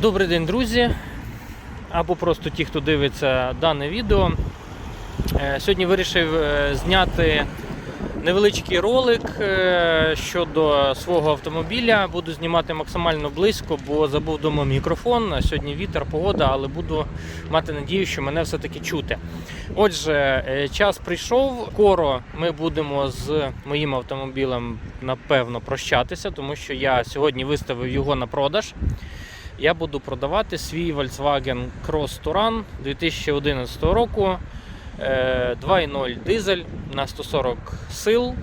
Добрий день, друзі! Або просто ті, хто дивиться дане відео. Е, Сьогодні вирішив е, зняти невеличкий ролик е, щодо свого автомобіля. Буду знімати максимально близько, бо забув вдома мікрофон. Сьогодні вітер, погода, але буду мати надію, що мене все-таки чути. Отже, час прийшов. Скоро ми будемо з моїм автомобілем напевно прощатися, тому що я сьогодні виставив його на продаж. Я буду продавати свій Volkswagen Cross Touran 2011 року. е, 2.0 дизель на 140 сил.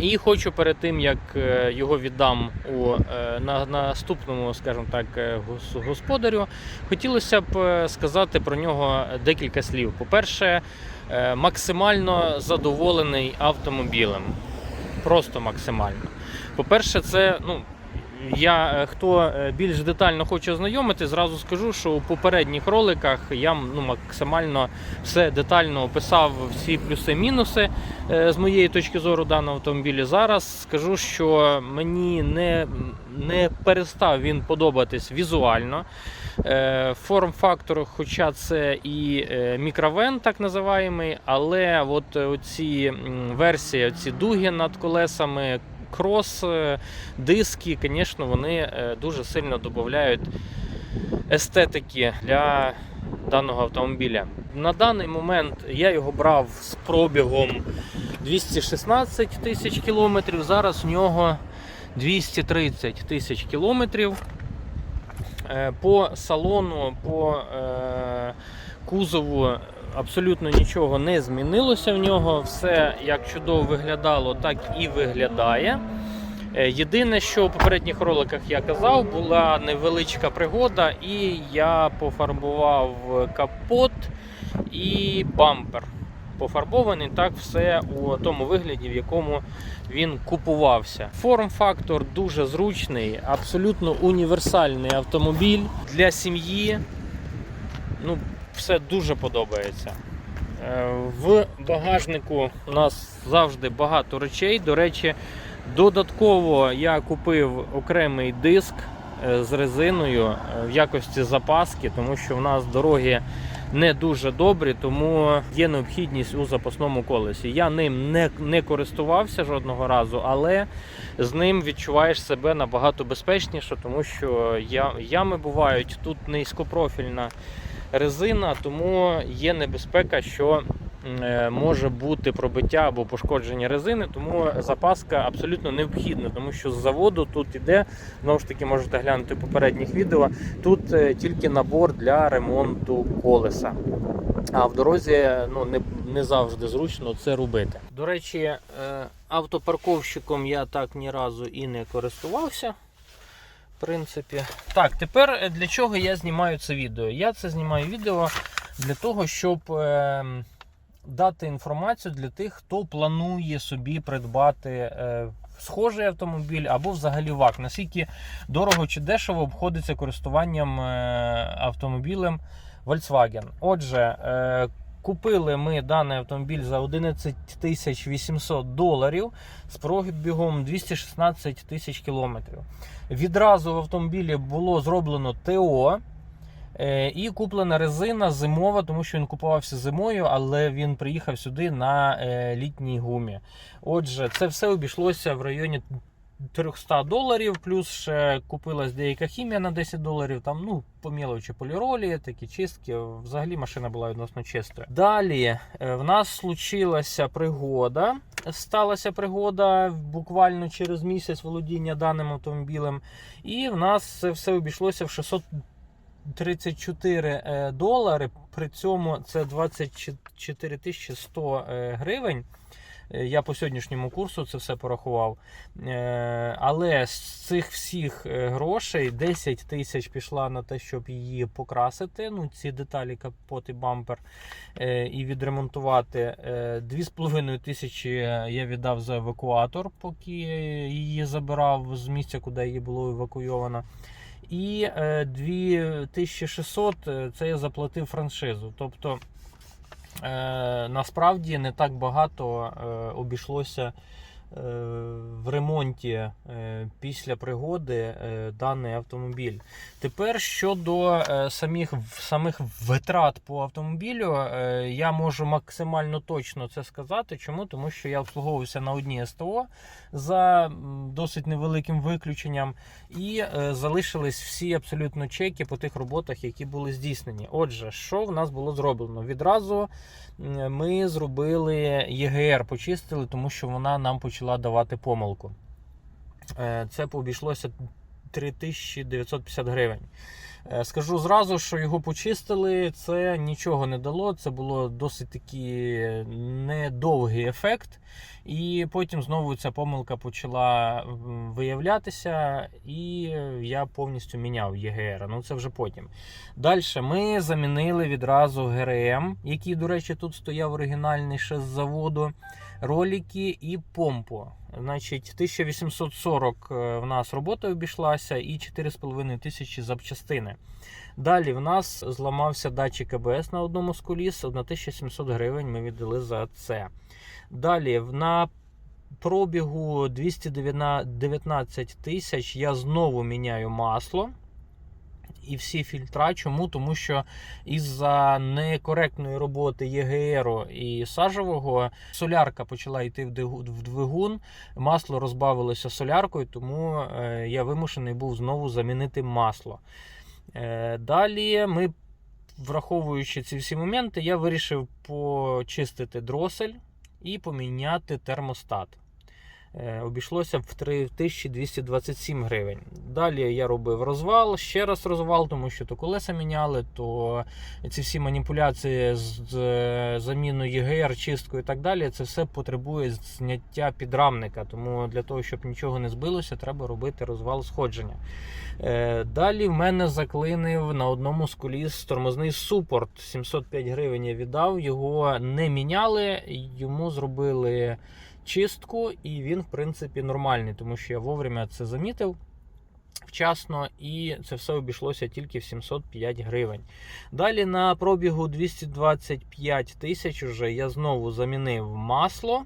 І хочу перед тим, як е, його віддам у е, на, наступному, скажімо так, е, господарю, хотілося б е, сказати про нього декілька слів. По-перше, е, максимально задоволений автомобілем. Просто максимально. По-перше, це ну, я е, хто е, більш детально хоче ознайомити, зразу скажу, що у попередніх роликах я ну, максимально все детально описав всі плюси-мінуси е, з моєї точки зору даного автомобіля. Зараз скажу, що мені не, не перестав він подобатись візуально. Форм-фактор, хоча це і мікровен, так називаємий, але от ці версії, ці дуги над колесами, крос, е, диски, звісно, вони е, дуже сильно додають естетики для даного автомобіля. На даний момент я його брав з пробігом 216 тисяч кілометрів. Зараз в нього 230 тисяч кілометрів. Е, По салону, по кузову абсолютно нічого не змінилося в нього. Все як чудово виглядало, так і виглядає. Е, Єдине, що у попередніх роликах я казав, була невеличка пригода, і я пофарбував капот і бампер. Пофарбований так все у тому вигляді, в якому він купувався. Форм-фактор дуже зручний, абсолютно універсальний автомобіль для сім'ї. Ну, все дуже подобається. Е, В багажнику у нас завжди багато речей. До речі, додатково я купив окремий диск е, з резиною е, в якості запаски, тому що в нас дороги не дуже добрі, тому є необхідність у запасному колесі. Я ним не, не користувався жодного разу, але з ним відчуваєш себе набагато безпечніше, тому що я, ями бувають тут низькопрофільна резина, тому є небезпека, що е, може бути пробиття або пошкодження резини, тому запаска абсолютно необхідна, тому що з заводу тут іде, знову ж таки, можете глянути попередніх відео. Тут е, тільки набор для ремонту колеса. А в дорозі ну, не, не завжди зручно це робити. До речі, е, автопарковщиком я так ні разу і не користувався. Принципі. Так, тепер е, для чого я знімаю це відео? Я це знімаю відео для того, щоб е, дати інформацію для тих, хто планує собі придбати е, схожий автомобіль або взагалі ВАК. Наскільки дорого чи дешево обходиться користуванням е, автомобілем Volkswagen. Отже, е, купили ми даний автомобіль за 11 800 доларів з пробігом 216 тисяч кілометрів. Відразу в автомобілі було зроблено ТО. е, І куплена резина зимова, тому що він купувався зимою, але він приїхав сюди на е, літній гумі. Отже, це все обійшлося в районі 300 доларів, плюс ще купилась деяка хімія на 10 доларів. Там, ну, по поліролі, такі чистки. Взагалі машина була відносно чистою. Далі е, в нас случилася пригода. Сталася пригода буквально через місяць володіння даним автомобілем. І в нас це все обійшлося в 634 е, долари. При цьому це 24 тисячі 100 е, гривень. Е, Я по сьогоднішньому курсу це все порахував. Е, Але з цих всіх е, грошей 10 тисяч пішла на те, щоб її покрасити. Ну, ці деталі, капот і бампер, і відремонтувати. Е, 2,5 тисячі я віддав за евакуатор, поки її забирав з місця, куди її було евакуйовано. І е, 2600 е, це я заплатив франшизу. Тобто насправді не так багато е, обійшлося в ремонті е, після пригоди е, даний автомобіль. Тепер щодо е, самих, самих витрат по автомобілю, е, я можу максимально точно це сказати. Чому? Тому що я обслуговувався на одній СТО за досить невеликим виключенням, і е, залишились всі абсолютно чеки по тих роботах, які були здійснені. Отже, що в нас було зроблено? Відразу ми зробили ЄГР, почистили, тому що вона нам почала давати помилку. Е, Це обійшлося 3950 гривень. Е, Скажу зразу, що його почистили, це нічого не дало. Це було досить такий недовгий ефект. І потім знову ця помилка почала виявлятися, і я повністю міняв ЄГР. Ну це вже потім. Далі ми замінили відразу ГРМ, який, до речі, тут стояв оригінальний ще з заводу. Ролики і помпу. Значить, 1840 е, в нас робота обійшлася і 4,5 тисячі запчастини. Далі в нас зламався датчик АБС на одному з коліс. 1700 гривень ми віддали за це. Далі на пробігу 219 тисяч я знову міняю масло. І всі фільтра. Чому? Тому що із-за некоректної роботи ЄГР і сажевого солярка почала йти в двигун, масло розбавилося соляркою, тому е, я вимушений був знову замінити масло. Е, Далі ми, враховуючи ці всі моменти, я вирішив почистити дросель і поміняти термостат. Е, Обійшлося в 3227 гривень. Далі я робив розвал, ще раз розвал, тому що то колеса міняли, то ці всі маніпуляції з з заміною ЄГР, чисткою і так далі. Це все потребує зняття підрамника. Тому для того, щоб нічого не збилося, треба робити розвал сходження. Е, Далі в мене заклинив на одному з коліс тормозний супорт. 705 гривень я віддав. Його не міняли, йому зробили чистку, і він, в принципі, нормальний, тому що я вовремя це замітив вчасно, і це все обійшлося тільки в 705 гривень. Далі на пробігу 225 тисяч уже я знову замінив масло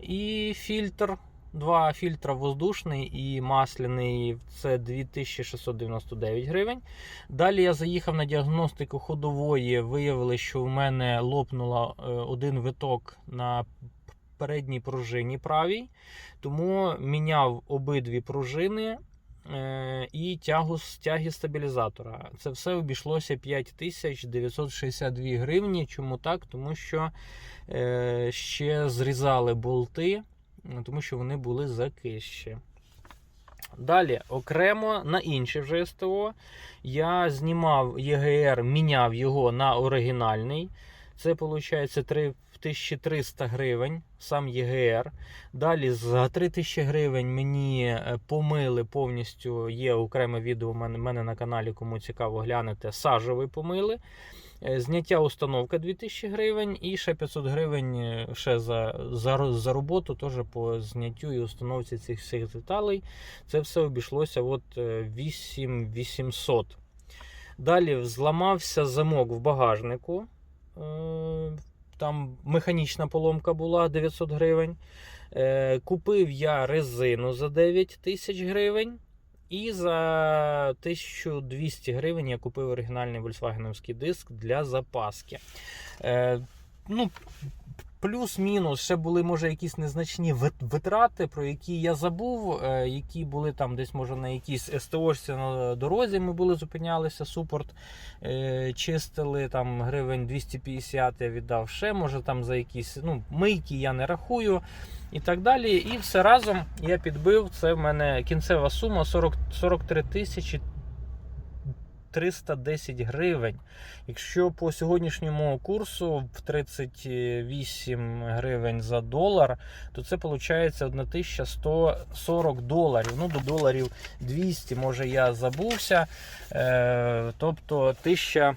і фільтр. Два фільтра воздушний і масляний це 2699 гривень. Далі я заїхав на діагностику ходової. Виявили, що в мене лопнула е, один виток на передній пружині правій, тому міняв обидві пружини е, і тягу тяги стабілізатора. Це все обійшлося 5962 гривні. Чому так? Тому що е, ще зрізали болти, тому що вони були закищі. Далі, окремо на інше вже СТО, я знімав ЄГР, міняв його на оригінальний. Це виходить 3300 гривень, сам ЄГР. Далі за 3000 гривень мені е, помили повністю. Є окреме відео у мене, на каналі, кому цікаво глянете. Сажевий помили. Е, Зняття установка 2000 гривень і ще 500 гривень е, ще за, за, за роботу теж по зняттю і установці цих всіх деталей. Це все обійшлося от е, 8800. Далі зламався замок в багажнику. Е, Там механічна поломка була 900 гривень. Е, Купив я резину за 9 тисяч гривень. І за 1200 гривень я купив оригінальний вольсвагеновський диск для запаски. Е, ну, Плюс-мінус ще були, може, якісь незначні витрати, про які я забув, е, які були там десь, може, на якійсь СТОшці на дорозі ми були, зупинялися, супорт е, чистили, там гривень 250 я віддав ще, може там за якісь ну, мийки я не рахую і так далі. І все разом я підбив. Це в мене кінцева сума 40, 43 тисячі 310 гривень. Якщо по сьогоднішньому курсу в 38 гривень за долар, то це виходить 1140 доларів. Ну, до доларів 200, може я забувся. Е, тобто 1000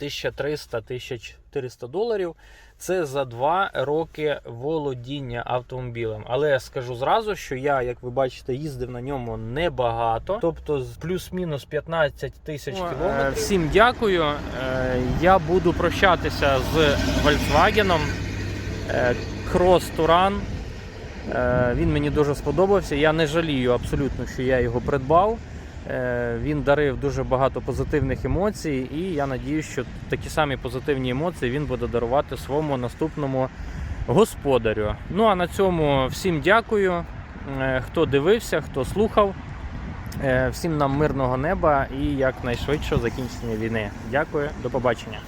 1300-1400 доларів. Це за 2 роки володіння автомобілем. Але я скажу зразу, що я, як ви бачите, їздив на ньому небагато, тобто з плюс-мінус 15 тисяч кілометрів. Всім дякую. Е, Я буду прощатися з Volkswagen Cross Touran Е, Він мені дуже сподобався. Я не жалію абсолютно, що я його придбав. Е, Він дарив дуже багато позитивних емоцій, і я надію, що такі самі позитивні емоції він буде дарувати своєму наступному господарю. Ну а на цьому всім дякую, е, хто дивився, хто слухав. Е, Всім нам мирного неба і якнайшвидшого закінчення війни. Дякую, до побачення.